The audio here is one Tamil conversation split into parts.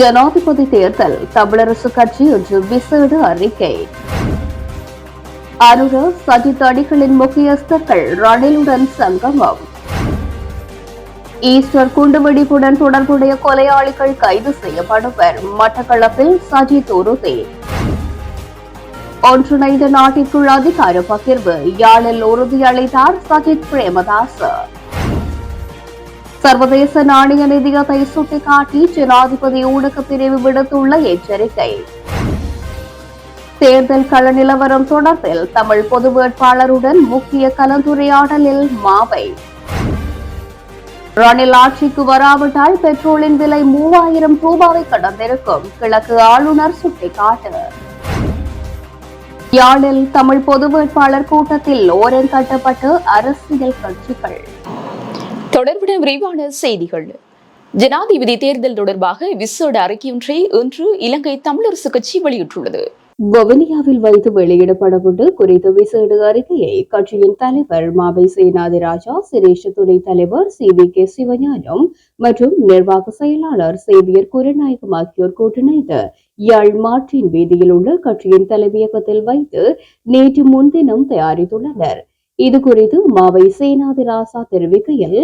ஜனாதிபதி தேர்தல் தமிழரசு கட்சி இன்று விசேட அறிக்கை. அனுர சஜித் அணிகளின் முக்கியஸ்தர்கள் ரணிலுடன் சங்கமம். ஈஸ்டர் குண்டுவெடிப்புடன் தொடர்புடைய கொலையாளிகள் கைது செய்யப்படுவர். மட்டக்களப்பில் சஜித் உறுதி. ஒன்றிணைந்த நாட்டிற்குள் அதிகார பகிர்வு. யாழில் உறுதியளித்தார் சஜித் பிரேமதாஸ் சர்வதேச நாணய நிதியத்தை சுட்டிக்காட்டி ஜனாதிபதி ஊடக பிரிவு விடுத்துள்ள எச்சரிக்கை. தேர்தல் கள நிலவரம் தொடர்பில் தமிழ் பொது வேட்பாளருடன் முக்கிய கலந்துரையாடலில் மாவை. ரணில் ஆட்சிக்கு வராவிட்டால் பெட்ரோலின் விலை மூவாயிரம் ரூபாவை கடந்திருக்கும் கிழக்கு ஆளுநர் சுட்டிக்காட்டு. யாழில் தமிழ் பொது வேட்பாளர் கூட்டத்தில் ஓரம் கட்டப்பட்டு அரசியல் கட்சிகள். தொடர்புட விரிவான செய்திகள். ஜனாதிபதி தேர்தல் தொடர்பாக விசேட அறிக்கையொன்றை இன்று இலங்கை தமிழரசு கட்சி வெளியிட்டுள்ளது. வவுனியாவில் வைத்து வெளியிடப்படவுண்டு குறித்த விசேட அறிக்கையை கட்சியின் தலைவர் மாவை சேனாதிராஜா சிரேஷ துணை தலைவர் சி வி கே சிவஞானம் மற்றும் நிர்வாக செயலாளர் சேவியர் குரநாயகம் ஆகியோர் கூட்டிணைந்து யாழ் மாற்றின் வீதியில் உள்ள கட்சியின் தலைமையகத்தில் வைத்து நேற்று முன்தினம் தயாரித்துள்ளனர். இது குறித்து மாவை சேனாதிராசா தெரிவிக்கையில்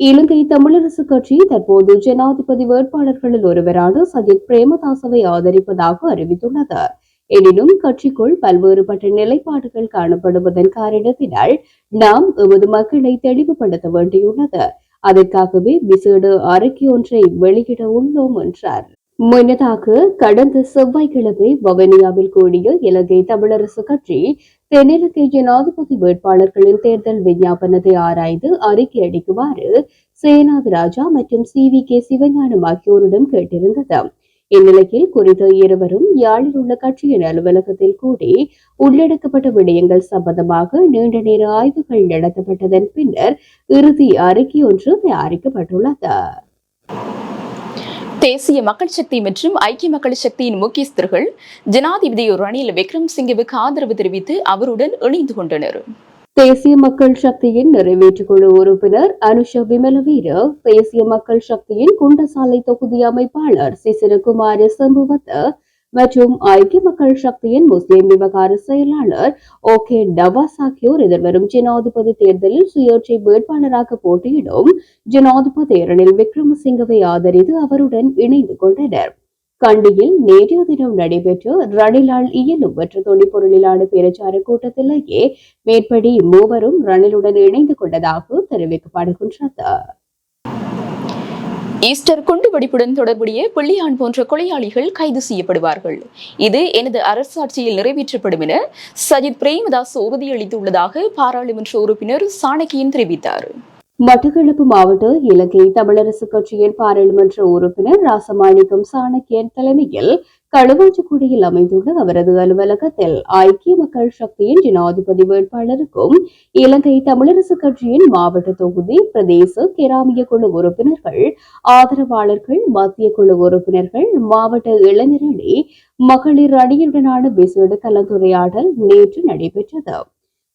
இலங்கை தமிழரசு கட்சி தற்போது ஜனாதிபதி வேட்பாளர்களில் ஒருவரான சஜித் பிரேமதாசவை ஆதரிப்பதாக அறிவித்துள்ளது. எனினும் கட்சிக்குள் பல்வேறுபட்ட நிலைப்பாடுகள் காணப்படுவதன் காரணத்தினால் நாம் எமது மக்களை தெளிவுபடுத்த வேண்டியுள்ளது. அதற்காகவே விசேட அறிக்கை ஒன்றை வெளியிட உள்ளோம் என்றார். முன்னதாக கடந்த செவ்வாய்க்கிழமை வவனியாவில் கூடிய இலங்கை தமிழரசு கட்சி தென்னிலங்கை ஜனாதிபதி வேட்பாளர்களின் தேர்தல் விஞ்ஞாபனத்தை ஆராய்ந்து அறிக்கை அளிக்குமாறு சேனாத் ராஜா மற்றும் சி வி கே சிவஞானம் ஆகியோரிடம் கேட்டிருந்தது. இந்நிலையில் குறித்த இருவரும் யாழில் உள்ள கட்சியின் அலுவலகத்தில் கூடி உள்ளடக்கப்பட்ட விடயங்கள் சம்பந்தமாக நீண்ட நேர ஆய்வுகள் நடத்தப்பட்டதன் பின்னர் இறுதி அறிக்கை ஒன்று தயாரிக்கப்பட்டுள்ளது. தேசிய மக்கள் சக்தி மற்றும் ஐக்கிய மக்கள் சக்தியின் முக்கியஸ்தர்கள் ஜனாதிபதி ரணில் விக்ரம்சிங்கவுக்கு ஆதரவு தெரிவித்து அவருடன் இணைந்து கொண்டனர். தேசிய மக்கள் சக்தியின் நிறைவேற்றுக்குழு உறுப்பினர் அனுஷ விமலவீர தேசிய மக்கள் சக்தியின் குண்டசாலை தொகுதி அமைப்பாளர் சிசிரகுமார சம்பவத்தை மற்றும் ஐக்கிய மக்கள் சக்தியின் முஸ்லிம் விவகார செயலாளர் ஓ கே டவாஸ் ஆகியோர் எதிர்வரும் ஜனாதிபதி தேர்தலில் சுயேட்சை வேட்பாளராக போட்டியிடும் ஜனாதிபதி ரணில் விக்ரமசிங்கவை ஆதரித்து அவருடன் இணைந்து கொண்டனர். கண்டியில் நேற்றைய தினம் நடைபெற்ற ரணிலால் இயலும் மற்ற தொழிற்பொருளிலான பிரச்சார கூட்டத்திலேயே மேற்படி மூவரும் ரணிலுடன் இணைந்து கொண்டதாக தெரிவிக்கப்படுகின்றது. ஈஸ்டர் குண்டுவெடிப்புடன் தொடர்புடைய பிள்ளையான் போன்ற கொலையாளிகள் கைது செய்யப்படுவார்கள். இது எனது அரசாட்சியில் நிறைவேற்றப்படும் என சஜித் பிரேமதாஸ் உறுதியளித்துள்ளதாக பாராளுமன்ற உறுப்பினர் சாணக்கியன் தெரிவித்தார். மட்டக்களப்பு மாவட்ட இலங்கை தமிழரசு கட்சியின் பாராளுமன்ற உறுப்பினர் ராசமாணிக்கம் சாணக்கியன் தலைமையில் களுவாஞ்சிக்குடியில் அமைந்துள்ள அவரது அலுவலகத்தில் ஐக்கிய மக்கள் சக்தியின் ஜனாதிபதி வேட்பாளருக்கும் இலங்கை தமிழரசு கட்சியின் மாவட்ட தொகுதி பிரதேச கிராமிய குழு உறுப்பினர்கள் ஆதரவாளர்கள் மத்திய குழு உறுப்பினர்கள் மாவட்ட இளைஞரணி மகளிர் அணியுடனான விசேட கலந்துரையாடல் நேற்று நடைபெற்றது.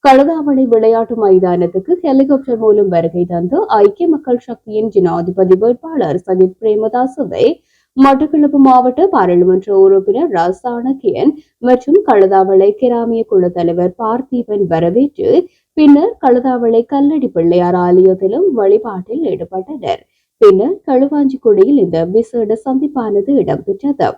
கழுதாவளை விளையாட்டு மைதானத்துக்கு ஹெலிகாப்டர் மூலம் வருகை தந்து ஐக்கிய மக்கள் சக்தியின் ஜனாதிபதி வேட்பாளர் சஜித் பிரேமதாசவை மட்டக்களப்பு மாவட்ட பாராளுமன்ற உறுப்பினர் ராஸ் மற்றும் கழுதாவளை கிராமிய குழு தலைவர் பார்த்தீபன் வரவேற்று பின்னர் கழுதாவளை கல்லடி பிள்ளையார் ஆலயத்திலும் வழிபாட்டில் ஈடுபட்டனர். பின்னர் களுவாஞ்சிக்குடியில் இந்த விசேட சந்திப்பானது இடம்பெற்றது.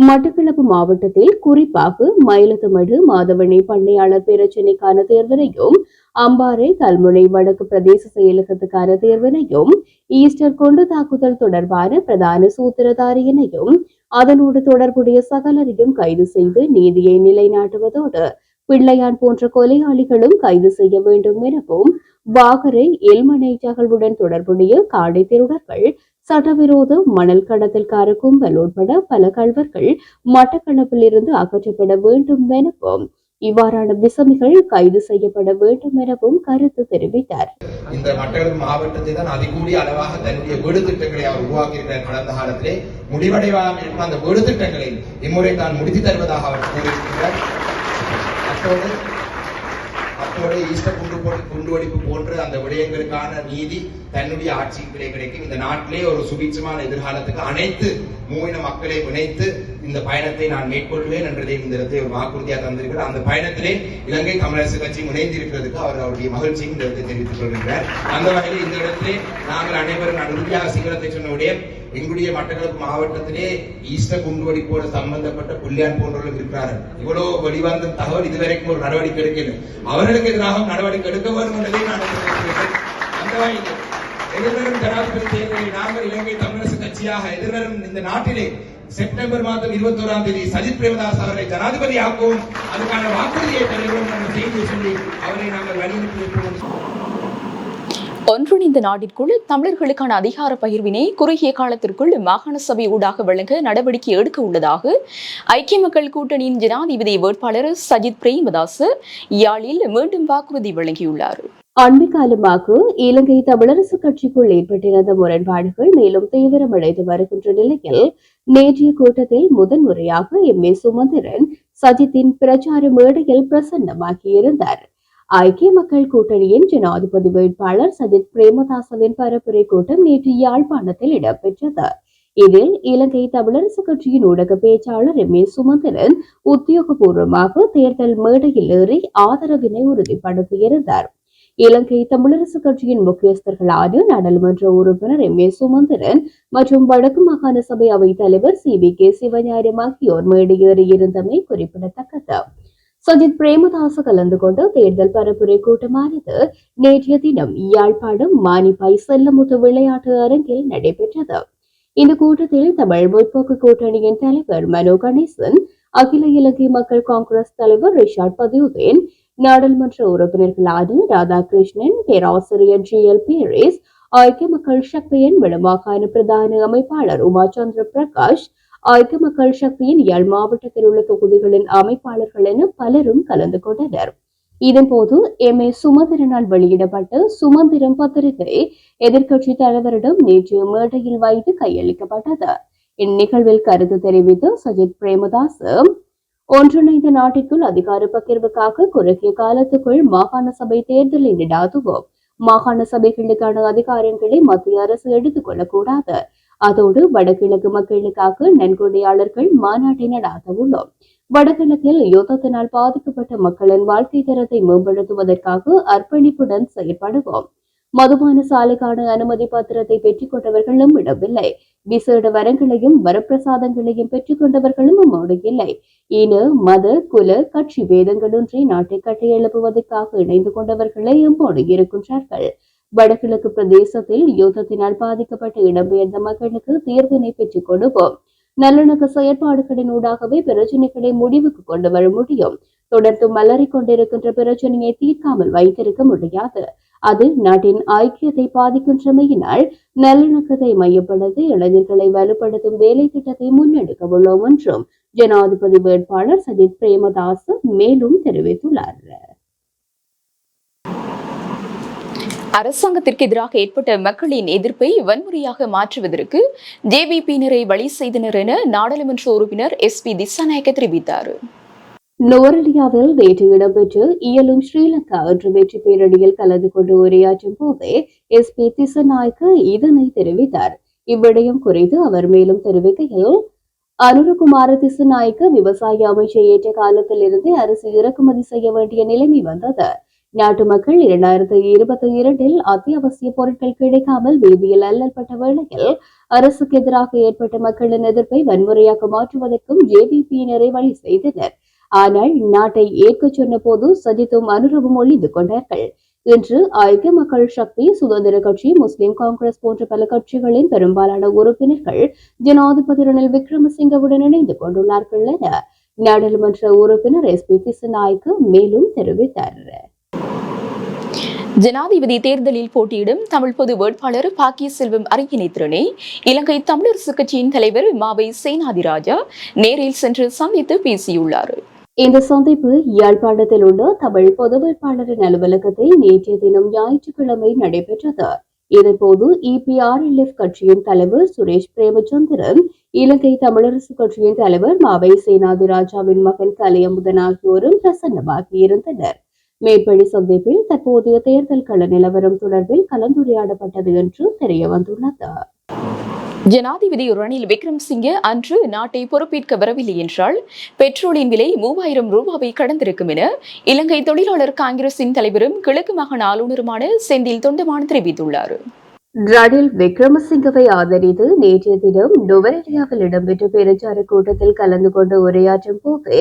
மட்டக்களப்பு மாவட்டத்தில் குறிப்பாக மயிலத்தமடு மாதவனை பண்ணையாளர் பிரச்சினைக்கான தேர்தலையும் அம்பாறை கல்முனை வடக்கு பிரதேச செயலகத்துக்கான தேர்தலையும் ஈஸ்டர் கொண்டு தாக்குதல் தொடர்பான பிரதான சூத்திரதாரியனையும் அதனோடு தொடர்புடைய சகலரையும் கைது செய்து நீதியை நிலைநாட்டுவதோடு பிள்ளையான் போன்ற கொலையாளிகளும் கைது செய்ய வேண்டும் எனவும் வாகரை எல்மனை தகவலுடன் தொடர்புடைய காடை திருடர்கள் சட்டவிரோத மணல் கடத்தல்கார கும்பல் உட்பட பல கழ்வர்கள் மட்டக்களப்பில் இருந்து அகற்றப்பட வேண்டும் எனவும் இவ்வாறான விசமிகள் கைது செய்யப்பட வேண்டும் எனவும் கருத்து தெரிவித்தார். இந்த மட்டக்களப்பு மாவட்டத்தை தான் அதிகூடிய அளவாக தன்னுடைய வீடு திட்டங்களை அவர் உருவாக்கியிருக்கிறார் கடந்த காலத்திலே. முடிவடைவாமல் இருக்கும் அந்த வீடு திட்டங்களை இம்முறை தான் முடித்து தருவதாக அவர் கூறியிருக்கிறார். அத்தோடு மற்றபடி ஈஸ்டர் குண்டு போட்டு குண்டு குண்டுவெடிப்பு போன்ற அந்த விடயங்களுக்கான நீதி தன்னுடைய ஆட்சிகளே கிடைக்கும். இந்த நாட்டிலே ஒரு சுபீட்சமான எதிர்காலத்துக்கு அனைத்து மூவின மக்களை இணைத்து இந்த பயணத்தை நான் மேற்கொள்வேன் என்றதை இந்த இடத்தை ஒரு வாக்குறுதியாக தந்திருக்கிறார். அந்த பயணத்திலே இலங்கை தமிழரசு கட்சி இணைந்திருக்கிறதுக்கு அவர் அவருடைய மகிழ்ச்சியும் இந்த இடத்தை தெரிவித்துக் கொள்கின்றார். அந்த வகையில் இந்த இடத்திலே நாங்கள் அனைவரும் நான் உறுதியாக சிங்களத்தை சொன்னவுடைய எங்களுடைய மட்டக்களப்பு மாவட்டத்திலே ஈஸ்டர் குண்டுவெடிப்போடு சம்பந்தப்பட்ட புள்ளியான் போன்றவர்கள் இருக்கிறார்கள். இவ்வளவு வெளிவந்த தகவல் இதுவரைக்கும் ஒரு நடவடிக்கை எடுக்கல அவர்களுக்கு எதிராக நடவடிக்கை எடுக்க வேண்டும் என்பதை நான் அந்த எதிர்வரும் ஜனாதிபதி தேர்தலில் நாங்கள் இலங்கை தமிழரசு கட்சியாக எதிர்வரும் இந்த நாட்டிலே செப்டம்பர் மாதம் இருபத்தி ஓராம் தேதி சஜித் பிரேமதாஸ் அவரை ஜனாதிபதி ஆக்கவும் அதுக்கான வாக்குறுதியை தருகிறோம் என்ற செய்தியை சொல்லி அவரை நாங்கள் வலியுறுத்தி இருக்கிறோம் ஒன்றிணைந்த நாட்டிற்குள் தமிழர்களுக்கான அதிகார பகிர்வினை குறுகிய காலத்திற்குள் மாகாண சபை ஊடாக வழங்க நடவடிக்கை எடுக்க உள்ளதாக ஐக்கிய மக்கள் கூட்டணியின் ஜனாதிபதி வேட்பாளர் சஜித் பிரேமதாஸ் யாழில் மீண்டும் வாக்குறுதி வழங்கியுள்ளார். அண்மை காலமாக இலங்கை தமிழரசு கட்சிக்குள் ஏற்பட்டிருந்த முரண்பாடுகள் மேலும் தீவிரமடைந்து வருகின்ற நிலையில் நேற்றைய கூட்டத்தில் முதன்முறையாக எம் ஏ சுமந்திரன் சஜித்தின் பிரச்சார மேடையில் பிரசன்னமாகியிருந்தார். ஐக்கிய மக்கள் கூட்டணியின் ஜனாதிபதி வேட்பாளர் சஜித் பிரேமதாசவின் பரப்புரை கூட்டம் நேற்று யாழ்ப்பாணத்தில் இடம்பெற்றது. இதில் இலங்கை தமிழரசு கட்சியின் ஊடக பேச்சாளர் எம் ஏ சுமந்திரன் உத்தியோகபூர்வமாக தேர்தல் மேடையில் ஏறி ஆதரவினை உறுதிப்படுத்தியிருந்தார். இலங்கை தமிழரசு கட்சியின் முக்கியஸ்தர்களான நாடாளுமன்ற உறுப்பினர் எம் ஏ சுமந்திரன் மற்றும் வடக்கு மாகாண சபை அவைத் தலைவர் சி வி கே சிவஞானம் ஆகியோர் மேடையேறியிருந்தமை குறிப்பிடத்தக்கது. சஜித் பிரேமதாச கலந்து கொண்ட தேர்தல் பரப்புரை கூட்டமானது நேற்றைய தினம் யாழ்ப்பாணம் மானிப்பாய் செல்லமுத்து விளையாட்டு அரங்கில் நடைபெற்றது. இந்த கூட்டத்தில் தமிழ் முற்போக்கு கூட்டணியின் தலைவர் மனோ கணேசன் அகில இலங்கை மக்கள் காங்கிரஸ் தலைவர் ரிஷாட் பதியுதீன் நாடாளுமன்ற உறுப்பினர்களான ராதாகிருஷ்ணன் பேராசிரியர் ஜி எல் பேரிஸ் ஐக்கிய மக்கள் சக்தியின் வடமாகாண பிரதான அமைப்பாளர் உமாச்சந்திர பிரகாஷ் ஐக்கிய மக்கள் சக்தியின் யாழ் மாவட்டத்தில் உள்ள தொகுதிகளின் அமைப்பாளர்கள் என பலரும் கலந்து கொண்டனர். இதன்போது எம் ஏ சுமந்திரனால் வெளியிடப்பட்ட சுமந்திரம் பத்திரிகை எதிர்க்கட்சி தலைவரிடம் நேற்று மேடையில் வைத்து கையளிக்கப்பட்டது. இந்நிகழ்வில் கருத்து தெரிவித்த சஜித் பிரேமதாஸ் ஒன்றிணைந்த நாட்டிற்குள் அதிகார பகிர்வுக்காக குறுகிய காலத்துக்குள் மாகாண சபை தேர்தலை நடாத்துவோம் மாகாண சபைகளுக்கான அதிகாரங்களை மத்திய அரசு எடுத்துக் கொள்ளக்கூடாது. அதோடு வடகிழக்கு மக்களுக்காக நன்கொடையாளர்கள் மாநாட்டை நடாத்த உள்ளோம் வடகிழக்கில் யுத்தத்தினால் பாதிக்கப்பட்ட மக்களின் வாழ்க்கை தரத்தை மேம்படுத்துவதற்காக அர்ப்பணிப்புடன் செயற்படுவோம். மதுபான சாலைக்கான அனுமதி பத்திரத்தை பெற்றுக் கொண்டவர்களும் இடமில்லை விசேட வரங்களையும் வரப்பிரசாதங்களையும் பெற்றுக் கொண்டவர்களும் நம்மோடு இல்லை. இன மத குல கட்சி வேதங்களின்றி நாட்டை கட்டியெழுப்புவதற்காக இணைந்து கொண்டவர்களே எம்மோடு இருக்கின்றார்கள். வடகிழக்கு பிரதேசத்தில் யுத்தத்தினால் பாதிக்கப்பட்ட இடம்பெயர்ந்த மக்களுக்கு தீர்வினை பெற்றுக் கொடுப்போம். நல்லிணக்க செயற்பாடுகளின் ஊடாகவே பிரச்சனைகளை முடிவுக்கு கொண்டு வர முடியும். தொடர்ந்து மலரிக் கொண்டிருக்கின்ற பிரச்சனையை தீர்க்காமல் வைத்திருக்க முடியாது. அது நாட்டின் ஐக்கியத்தை பாதிக்கின்றமையினால் நல்லிணக்கத்தை மையப்படுத்தி இளைஞர்களை வலுப்படுத்தும் வேலை திட்டத்தை முன்னெடுக்க உள்ளோம் என்றும் ஜனாதிபதி வேட்பாளர் சஜித் பிரேமதாஸ் மேலும் தெரிவித்துள்ளார். அரசாங்கத்திற்கு எதிராக ஏற்பட்ட மக்களின் எதிர்ப்பை வன்முறையாக மாற்றுவதற்கு ஜேவிபியினரை வழி செய்தனர் என நாடாளுமன்ற உறுப்பினர் எஸ் பி திசாநாயக்க தெரிவித்தார். நோரலியாவில் நேற்று இடம்பெற்ற இயலும் ஸ்ரீலங்கா என்ற வெற்றி பேரணியில் கலந்து கொண்டு உரையாற்றும் போதே எஸ் பி திசநாயக்க இதனை தெரிவித்தார். இவ்விடயம் குறித்து அவர் மேலும் தெரிவிக்கையில் அனுரகுமார திசுநாயக்க விவசாய அமைச்சர் ஏற்ற காலத்தில் இருந்தே அரசு இறக்குமதி செய்ய வேண்டிய நிலைமை வந்தது. நாட்டு மக்கள் இரண்டாயிரத்தி இருபத்தி இரண்டில் அத்தியாவசிய பொருட்கள் கிடைக்காமல் வீதியில் அல்லல்பட்ட வேளையில் அரசுக்கு எதிராக ஏற்பட்ட மக்களின் எதிர்ப்பை வன்முறையாக மாற்றுவதற்கும் ஜேவிபியினரை வழி செய்தனர். ஆனால் நாட்டை ஏற்க சொன்ன போது சஜித்தும் அனுரவும் ஒளிந்து கொண்டார்கள். இன்று ஐக்கிய மக்கள் சக்தி சுதந்திர கட்சி முஸ்லிம் காங்கிரஸ் போன்ற பல கட்சிகளின் பெரும்பாலான உறுப்பினர்கள் ஜனாதிபதி ரணில் விக்ரமசிங்கவுடன் இணைந்து கொண்டுள்ளார்கள் என நாடாளுமன்ற உறுப்பினர் எஸ். பி. திசநாயக்கு மேலும் தெரிவித்தார். ஜனாதிபதி தேர்தலில் போட்டியிடும் தமிழ் பொது வேட்பாளர் பாக்கிய செல்வம் அரியணைத்திறனை இலங்கை தமிழரசு கட்சியின் தலைவர் மாவை சேனாதிராஜா நேரில் சென்று சந்தித்து பேசியுள்ளார். இந்த சந்திப்பு யாழ்ப்பாணத்தில் உள்ள தமிழ் பொது வேட்பாளரின் அலுவலகத்தில் நேற்றைய தினம் ஞாயிற்றுக்கிழமை நடைபெற்றது. இதன்போது இபிஆர்எல்எஃப் கட்சியின் தலைவர் சுரேஷ் பிரேமச்சந்திரன் இலங்கை தமிழரசு கட்சியின் தலைவர் மாவை சேனாதிராஜாவின் மகன் கலையமுதன் ஆகியோரும் பிரசன்னமாகியிருந்தனர். மேற்படி சந்திப்பில் தற்போதைய தேர்தல் கள நிலவரம் தொடர்பில் கலந்துரையாடப்பட்டது என்று தெரிய வந்துள்ளது. ஜனாதிபதி ரணில் விக்ரம்சிங்கே அன்று நாட்டை பொறுப்பேற்க வரவில்லை என்றால் பெட்ரோலின் விலை மூவாயிரம் ரூபாவை கடந்திருக்கும் என இலங்கை தொழிலாளர் காங்கிரசின் தலைவரும் கிழக்கு மாகாண ஆளுநருமான செந்தில் தொண்டமான் தெரிவித்துள்ளார். ரணில் விக்ரமசிங்கவை ஆதரித்து நேற்றைய தினம் நுவரெலியாவில் இடம்பெற்ற பிரச்சார கூட்டத்தில் கலந்து கொண்டு உரையாற்றும் போது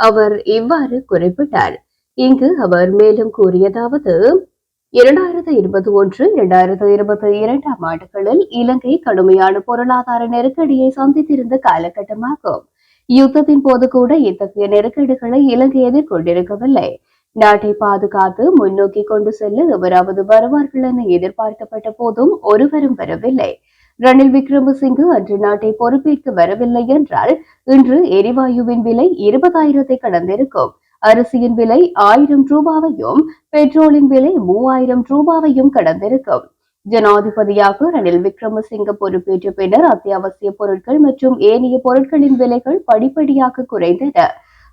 அவர் இவ்வாறு குறிப்பிட்டார். இங்கு அவர் மேலும் கூறியதாவது இரண்டாயிரத்து இருபத்தி ஒன்று இரண்டாயிரத்து இருபத்தி இரண்டாம் ஆண்டுகளில் இலங்கை கடுமையான பொருளாதார நெருக்கடியை சந்தித்திருந்த காலகட்டமாகும். யுத்தத்தின் போது கூட இத்தகைய நெருக்கடிகளை இலங்கை எதிர்கொண்டிருக்கவில்லை. நாட்டை பாதுகாத்து முன்னோக்கி கொண்டு செல்ல எவராவது வருவார்கள் என எதிர்பார்க்கப்பட்ட போதும் ஒருவரும் வரவில்லை. ரணில் விக்ரமசிங்கு அன்று நாட்டை பொறுப்பேற்க வரவில்லை என்றால் இன்று எரிவாயுவின் விலை இருபதாயிரத்தை கடந்திருக்கும். அரிசியின் விலை ஆயிரம் ரூபாவையும் பெட்ரோலின் விலை மூவாயிரம் ரூபாவையும் கடந்திருக்கும். ஜனாதிபதியாக ரணில் விக்ரமசிங்க பொறுப்பேற்ற பின்னர் அத்தியாவசிய பொருட்கள் மற்றும் ஏனைய பொருட்களின் விலைகள் படிப்படியாக குறைந்தன.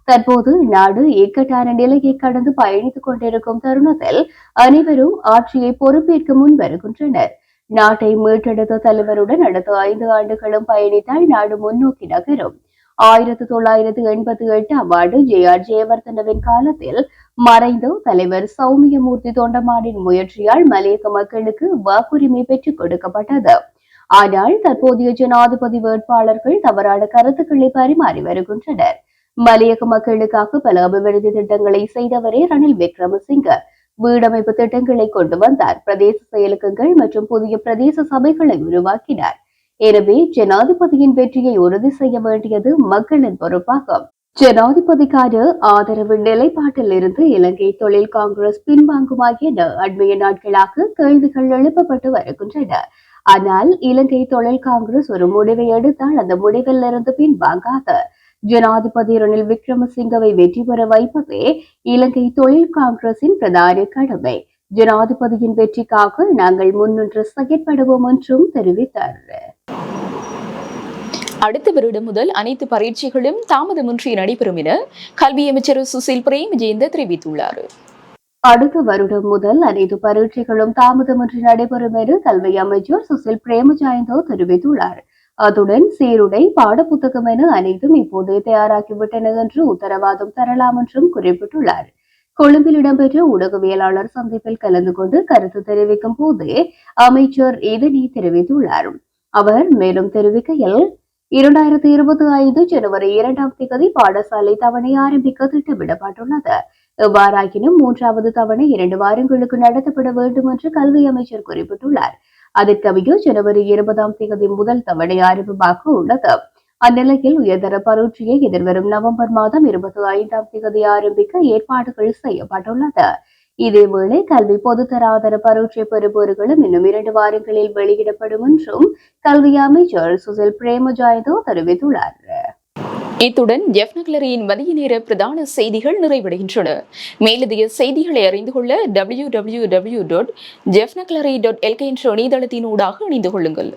தற்போது நாடு இக்கட்டான நிலையை கடந்து பயணித்துக் கொண்டிருக்கும் தருணத்தில் அனைவரும் ஆட்சியை பொறுப்பேற்க முன் வருகின்றனர் நாட்டை மீட்டெடுத்த தலைவருடன் அடுத்த ஐந்து ஆண்டுகளும் பயணித்தால் நாடு முன்னோக்கி நகரும். ஆயிரத்தி தொள்ளாயிரத்து எண்பத்தி எட்டாம் ஆண்டு ஜே ஆர் ஜெயவர்தனவின் காலத்தில் மறைந்த தலைவர் சௌமியமூர்த்தி தொண்டமானின் முயற்சியால் மலையக மக்களுக்கு வாக்குரிமை பெற்றுக் கொடுக்கப்பட்டது ஆனால் தற்போதைய ஜனாதிபதி வேட்பாளர்கள் தவறான கருத்துக்களை பரிமாறி வருகின்றனர் மலையக மக்களுக்காக பல அபிவிருத்தி திட்டங்களை செய்தவரே ரணில் விக்ரமசிங்க வீடமைப்பு திட்டங்களை கொண்டு வந்தார் பிரதேச செயலகங்கள் மற்றும் புதிய பிரதேச சபைகளை உருவாக்கினார் எனவே ஜனாதிபதியின் வெற்றியை உறுதி செய்ய வேண்டியது மக்களின் பொறுப்பாகும். ஜனாதிபதிக்கான ஆதரவு நிலைப்பாட்டில் இருந்து இலங்கை தொழில் காங்கிரஸ் பின்வாங்குமா என அண்மைய நாட்களாக கேள்விகள் எழுப்பப்பட்டு வருகின்றன. ஆனால் இலங்கை தொழில் காங்கிரஸ் ஒரு முடிவை எடுத்தால் அந்த முடிவில் இருந்து பின்வாங்காத. ஜனாதிபதி ரணில் விக்ரமசிங்கவை வெற்றி பெற வைப்பதே இலங்கை தொழில் காங்கிரசின் பிரதான கடமை. ஜனாதிபதியின் வெற்றிக்காக நாங்கள் முன்னின்று செயற்படுவோம் என்றும் தெரிவித்தார். அடுத்த வருடம் முதல் அனைத்து பரீட்சைகளும் தாமதமின்றி நடைபெறும் என கல்வி அமைச்சர் சுசில் பிரேம் பிரேமஜெயந்த தெரிவித்துள்ளார். அடுத்த வருடம் முதல் அனைத்து பரீட்சைகளும் தாமதமின்றி நடைபெறும் என கல்வி அமைச்சர் சுசில் பிரேமஜாயந்தோ தெரிவித்துள்ளார். அத்துடன் சீருடை பாடப்புத்தகம் என அனைத்தும் இப்போதே தயாராகிவிட்டன என்று உத்தரவாதம் தரலாம் என்றும் குறிப்பிட்டுள்ளார். கொழும்பில் இடம்பெற்ற ஊடகவியலாளர் சந்திப்பில் கலந்து கொண்டு கருத்து தெரிவிக்கும் போதே அமைச்சர் இதனை தெரிவித்துள்ளார். அவர் மேலும் தெரிவிக்கையில் இரண்டாயிரத்தி இருபத்தி ஐந்து ஜனவரி இரண்டாம் தேதி பாடசாலை தவணை ஆரம்பிக்க திட்டமிடப்பட்டுள்ளது. எவ்வாறாயினும் மூன்றாவது தவணை இரண்டு வாரங்களுக்கு நடத்தப்பட வேண்டும் என்று கல்வி அமைச்சர் குறிப்பிட்டுள்ளார். அதற்கமைய ஜனவரி இருபதாம் தேதி முதல் தவணை ஆரம்பமாக உள்ளது. அந்நிலையில் உயர்தர பரீட்சையை எதிர்வரும் நவம்பர் மாதம் இருபத்தி ஐந்தாம் தேதி ஆரம்பிக்க ஏற்பாடுகள் செய்யப்பட்டுள்ளது. இதேவேளை கல்வி பொதுத்தராதர பரீட்சை பெறுபவர்களும் இன்னும் இரண்டு வாரங்களில் வெளியிடப்படும் என்றும் கல்வி அமைச்சர் சுசில் பிரேமஜாயதோ தெரிவித்துள்ளார். இத்துடன் ஜெஃப்னக்லரியின் மதிய நேர பிரதான செய்திகள் நிறைவடைகின்றன. மேலதிக செய்திகளை அறிந்து கொள்ள W W W dot jaffnagallery dot LK என்ற இணையதளத்தினூடாக இணைந்து கொள்ளுங்கள்.